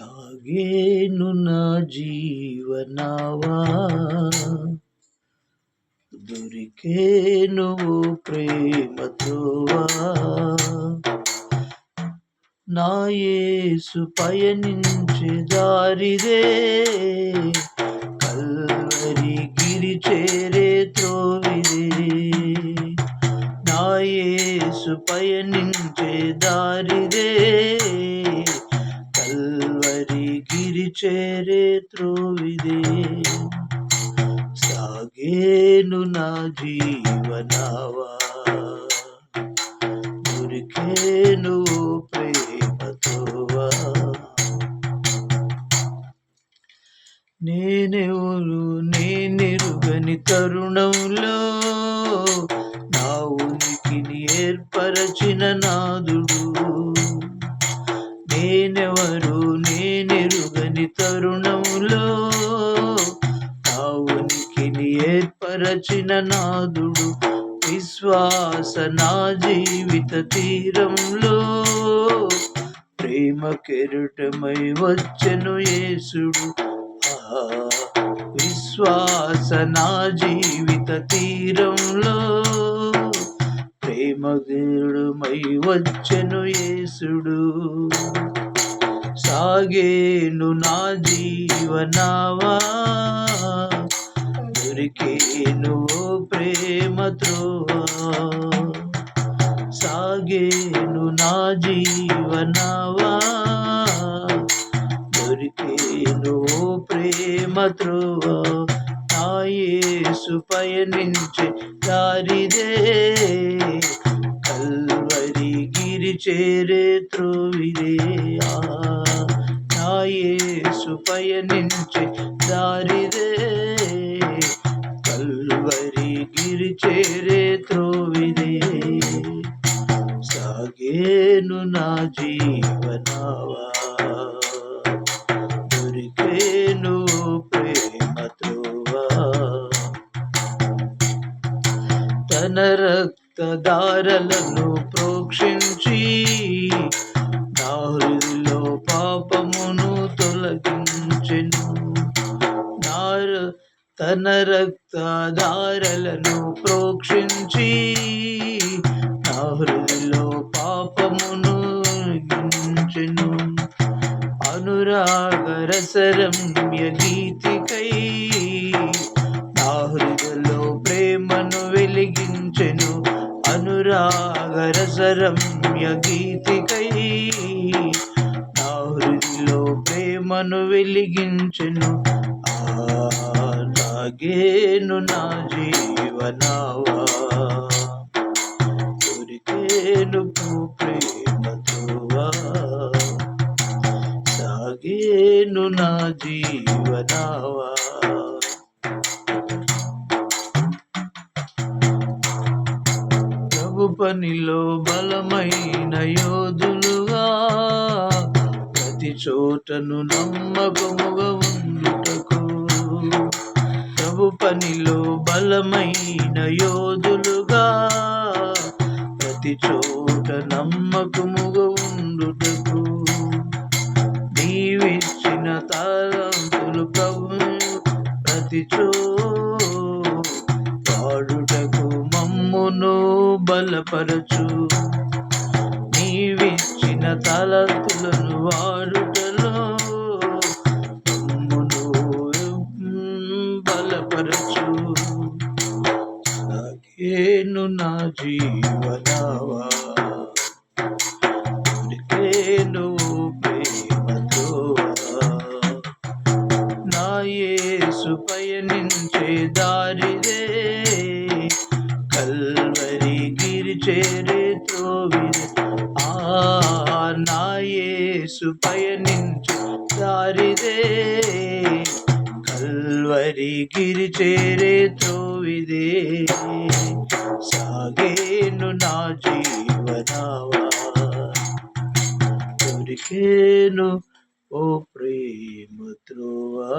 సాగేను నా జీవనావా? దొరికేను ప్రేమతోవా? నా యేసు పయనించే దారిదే కల్వరి గిరి చేరే త్రోవిదే. నా యేసు పయనించే దారిదే చేరే త్రోవిదే. సాగేను నా జీవనావా. దొరికేను ప్రేమతోవా. నేనెవరు నేనెరుగని తరుణంలో. నా ఉనికిని ఏర్పరచిన నాదుడు. నేనెవరు నేనెరుగని తరుణములో అవునికిని ఏర్పరచిన నాదుడు విశ్వాస నా జీవిత తీరంలో ప్రేమ కెరటమై వచ్చెను యేసుడు. విశ్వాస నా జీవిత తీరంలో ప్రేమగేడుమై వచ్చెను యేసుడు. సాగేను నా జీవనావా? దొరికేను ప్రేమ త్రోవా. సాగేను నా జీవనావా? దొరికేను ప్రేమ త్రోవా. నా యేసు పయనించే దారిదే. కల్వరి గిరి చేరే త్రోవిదే. ఆ పయనించి దారిదే. కల్వరి గిరి చేరే త్రోవిదే. సాగేను నా జీవనావా. దొరికేను ప్రేమ తన రక్తదారలను ప్రోక్షించి నా పాపమును తొలగించి తొలగించెను నార తన రక్తధారలను ప్రోక్షించి నా హృదిలో పాపమును గించెను అనురాగ రసరమ్య గీతికై నా హృదయలో ప్రేమను వెలిగించెను. అనురాగ రసరమ్య గీతికై ప్రేమను వెలిగించెను. ఆగేను నా జీవనావా. దొరికేను ప్రేమతోవా సాగేను నా జీవనావా. ప్రభు పనిలో బలమైన యోధులు చోటను నమ్మకముగా ఉండుటకు. ప్రభు పనిలో బలమైన యోధులుగా ప్రతి చోట నమ్మకముగా ఉండుటకు. నీవిచ్చిన తారంతులు ప్రభు ప్రతి చో వాడుటకు మమ్మును బలపరచు. నీవిచ్చిన తలతులను వాడు బలపరచు. నాకేను నా జీవనావా? ఉరికేను ప్రేమతో నా యేసు పయనించే దారిదే. కల్వరి గిరి చేరే త్రోవిదే నాయేసు పయనించే దారిదే. కల్వరి గిరి చేరే త్రోవిదే సాగేను నా జీవనావా. దొరికేను ఓ ప్రేమ త్రోవా